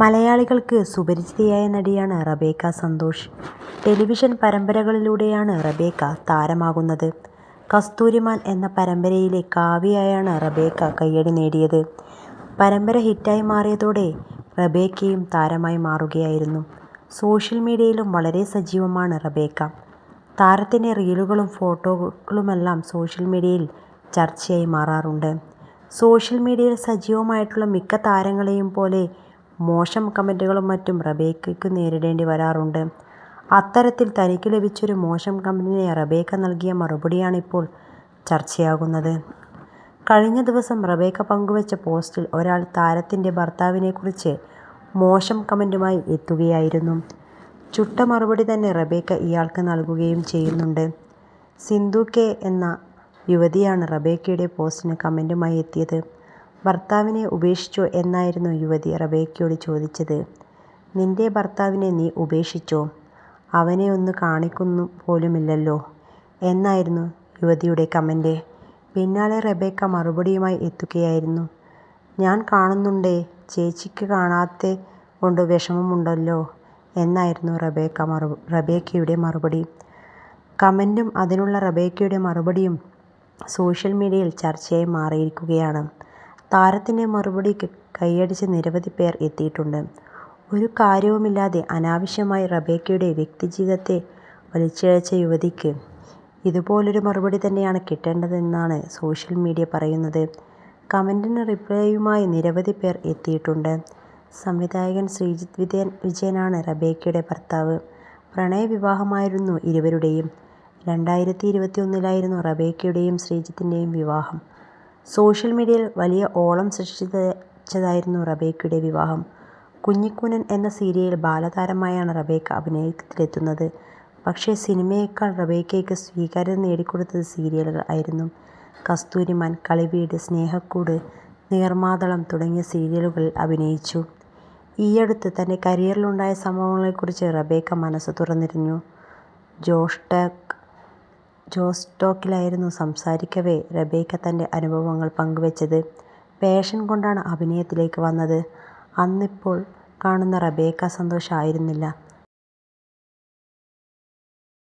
മലയാളികൾക്ക് സുപരിചിതയായ നടിയാണ് റബേക്ക സന്തോഷ്. ടെലിവിഷൻ പരമ്പരകളിലൂടെയാണ് റബേക്ക താരമാകുന്നത്. കസ്തൂരിമാൻ എന്ന പരമ്പരയിലെ കാവ്യയായാണ് റബേക്ക കയ്യടി നേടിയത്. പരമ്പര ഹിറ്റായി മാറിയതോടെ റബേക്കയും താരമായി മാറുകയായിരുന്നു. സോഷ്യൽ മീഡിയയിലും വളരെ സജീവമാണ് റബേക്ക. താരത്തിന്റെ റീലുകളും ഫോട്ടോകളുമെല്ലാം സോഷ്യൽ മീഡിയയിൽ ചർച്ചയായി മാറാറുണ്ട്. സോഷ്യൽ മീഡിയയിൽ സജീവമായിട്ടുള്ള മിക്ക താരങ്ങളെയും പോലെ മോശം കമന്റുകളും മറ്റും റബേക്കയ്ക്ക് നേരിടേണ്ടി വരാറുണ്ട്. അത്തരത്തിൽ തനിക്കു ലഭിച്ചൊരു മോശം കമന്റിന് റബേക്ക നൽകിയ മറുപടിയാണിപ്പോൾ ചർച്ചയാകുന്നത്. കഴിഞ്ഞ ദിവസം റബേക്ക പങ്കുവച്ച പോസ്റ്റിൽ ഒരാൾ താരത്തിന്റെ ഭർത്താവിനെക്കുറിച്ച് മോശം കമന്റുമായി എത്തുകയായിരുന്നു. ചുട്ട മറുപടി തന്നെ റബേക്ക ഇയാൾക്ക് നൽകുകയും ചെയ്യുന്നുണ്ട്. സിന്ധു കെ എന്ന യുവതിയാണ് റബേക്കയുടെ പോസ്റ്റിന് കമന്റുമായി എത്തിയത്. ഭർത്താവിനെ ഉപേക്ഷിച്ചോ എന്നായിരുന്നു യുവതി റബേക്കയോട് ചോദിച്ചത്. നിന്റെ ഭർത്താവിനെ നീ ഉപേക്ഷിച്ചോ? അവനെ ഒന്ന് കാണിക്കുന്നു പോലുമില്ലല്ലോ എന്നായിരുന്നു യുവതിയുടെ കമന്റ്. പിന്നാലെ റബേക്ക മറുപടിയുമായി എത്തുകയായിരുന്നു. ഞാൻ കാണുന്നുണ്ടേ ചേച്ചിക്ക് കാണാത്തെ കൊണ്ട് വിഷമമുണ്ടല്ലോ എന്നായിരുന്നു റബേക്ക റബേക്കയുടെ മറുപടി. കമന്റും അതിനുള്ള റബേക്കയുടെ മറുപടിയും സോഷ്യൽ മീഡിയയിൽ ചർച്ചയായി മാറിയിരിക്കുകയാണ്. താരത്തിന്റെ മറുപടി കൈയടിച്ച് നിരവധി പേർ എത്തിയിട്ടുണ്ട്. ഒരു കാര്യവുമില്ലാതെ അനാവശ്യമായി റബേക്കയുടെ വ്യക്തിജീവിതത്തെ വലിച്ചിഴച്ച യുവതിക്ക് ഇതുപോലൊരു മറുപടി തന്നെയാണ് കിട്ടേണ്ടതെന്നാണ് സോഷ്യൽ മീഡിയ പറയുന്നത്. കമന്റിന് റിപ്ലൈയുമായി നിരവധി പേർ എത്തിയിട്ടുണ്ട്. സംവിധായകൻ ശ്രീജിത്ത് വിജയനാണ് റബേക്കയുടെ ഭർത്താവ്. പ്രണയവിവാഹമായിരുന്നു ഇരുവരുടെയും. രണ്ടായിരത്തി ഇരുപത്തിയൊന്നിലായിരുന്നു റബേക്കയുടെയും ശ്രീജിത്തിന്റെയും വിവാഹം. സോഷ്യൽ മീഡിയയിൽ വലിയ ഓളം സൃഷ്ടിച്ചതായിരുന്നു റബേക്കയുടെ വിവാഹം. കുഞ്ഞിക്കൂനൻ എന്ന സീരിയലിൽ ബാലതാരമായാണ് റബേക്ക അഭിനയത്തിലെത്തുന്നത്. പക്ഷേ സിനിമയേക്കാൾ റബേക്കയ്ക്ക് സ്വീകാര്യത നേടിക്കൊടുത്തത് സീരിയലുകൾ ആയിരുന്നു. കസ്തൂരിമാൻ, കളിവീട്, സ്നേഹക്കൂട്, നീർമാതളം തുടങ്ങിയ സീരിയലുകളിൽ അഭിനയിച്ചു. ഈയടുത്ത് തന്റെ കരിയറിലുണ്ടായ സംഭവങ്ങളെക്കുറിച്ച് റബേക്ക മനസ്സ് തുറന്നിരുന്നു ജോസ് ടോക്കിലായിരുന്നു സംസാരിക്കവേ റബേക്ക തന്റെ അനുഭവങ്ങൾ പങ്കുവച്ചത്. പേഷൻ കൊണ്ടാണ് അഭിനയത്തിലേക്ക് വന്നത്. അന്നിപ്പോൾ കാണുന്ന റബേക്ക സന്തോഷ് ആയിരുന്നില്ല.